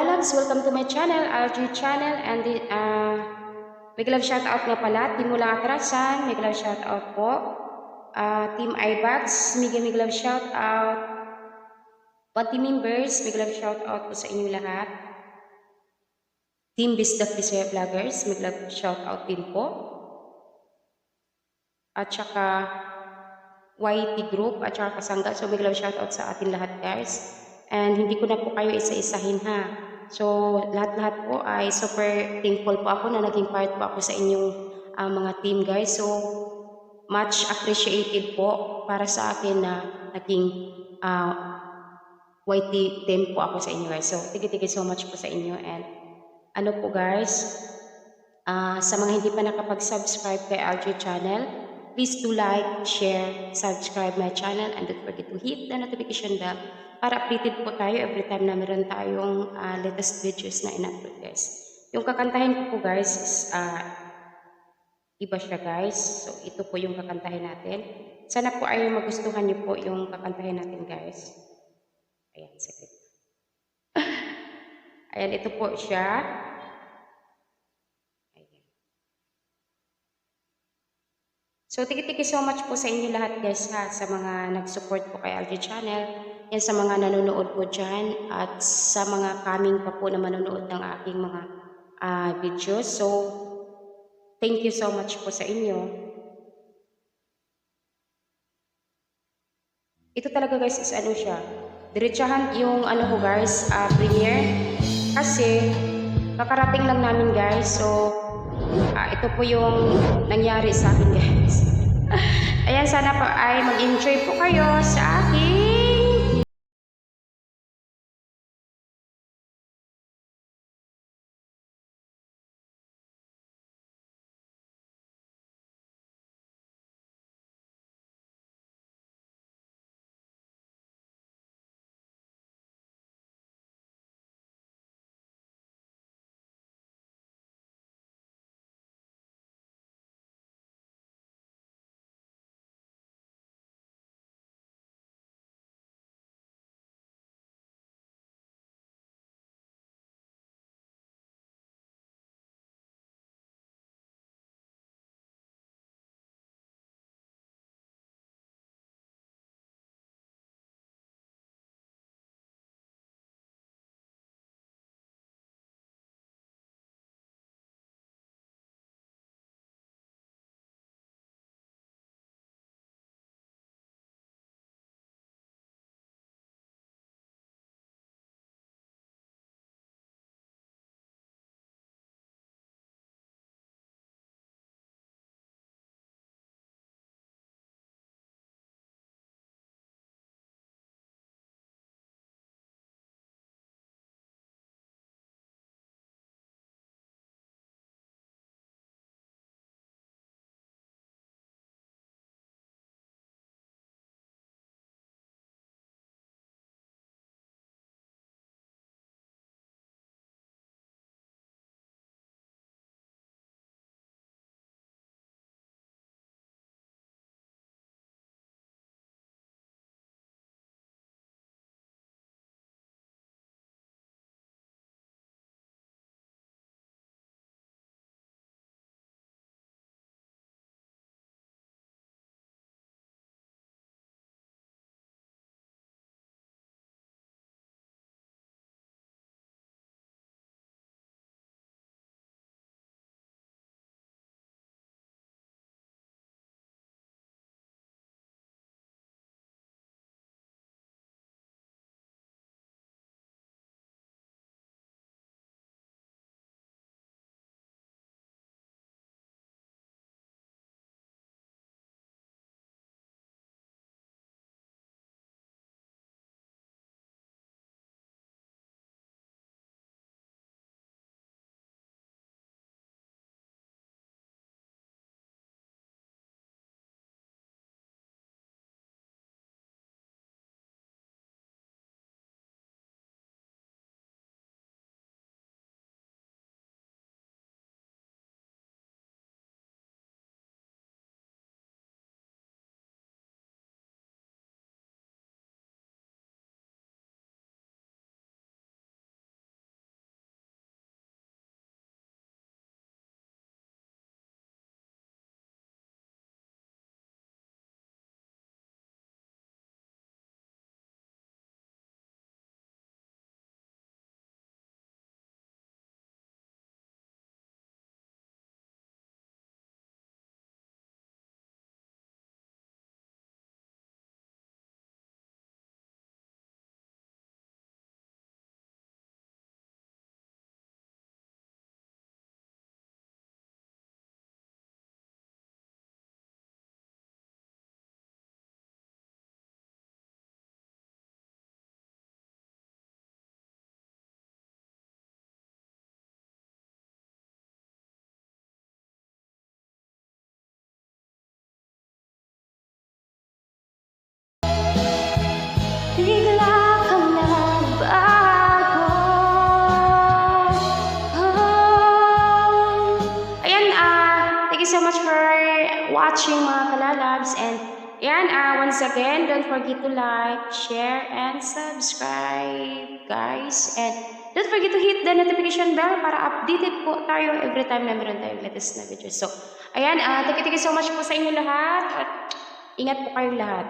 loves! Welcome to my channel, RG channel. And the, uh, big love shoutout nga pala, Team Walang Atrasan, big love shoutout po. Uh, Team iBags, mega big love shoutout. Team members, big love shoutout po sa inyo lahat. Team Bisdak Bisaya Vloggers, big love shoutout din po. At saka YT Group at saka Kasangga. So, big love shoutout sa atin lahat guys. And hindi ko na po kayo isa-isahin ha. So, lahat-lahat po ay super thankful po ako na naging part po ako sa inyong uh, mga team guys. So, much appreciated po para sa akin na naging uh, YT team po ako sa inyo guys. So, you so much po sa inyo. And ano po guys, uh, sa mga hindi pa nakapag-subscribe kay RJ channel, please do like, share, subscribe my channel, and don't forget to hit the notification bell para updated po tayo every time na meron tayong uh, latest videos na in-upload guys. Yung kakantahin ko po guys is uh, iba siya guys. So ito po yung kakantahin natin. Sana po ay magustuhan niyo po yung kakantahin natin guys. Ayan, sakit. Ayan, ito po siya. Ayan. So, thank you so much po sa inyo lahat guys ha, sa mga nag-support po kay LG Channel. Yan sa mga nanonood po dyan at sa mga coming pa po na manonood ng aking mga uh, videos. So, thank you so much po sa inyo. Ito talaga guys is ano siya. Diretsahan yung ano ko guys, uh, premiere. Kasi, kakarating lang namin guys. So, uh, ito po yung nangyari sa akin guys. Ayan, sana po ay mag-enjoy po kayo sa akin. Watching mga kalalabs. And yan, ah, once again, don't forget to like, share, and subscribe, guys. And don't forget to hit the notification bell para updated po tayo every time na meron tayong latest na video. So, ayan, ah, thank you, so much po sa inyo lahat. At ingat po kayong lahat.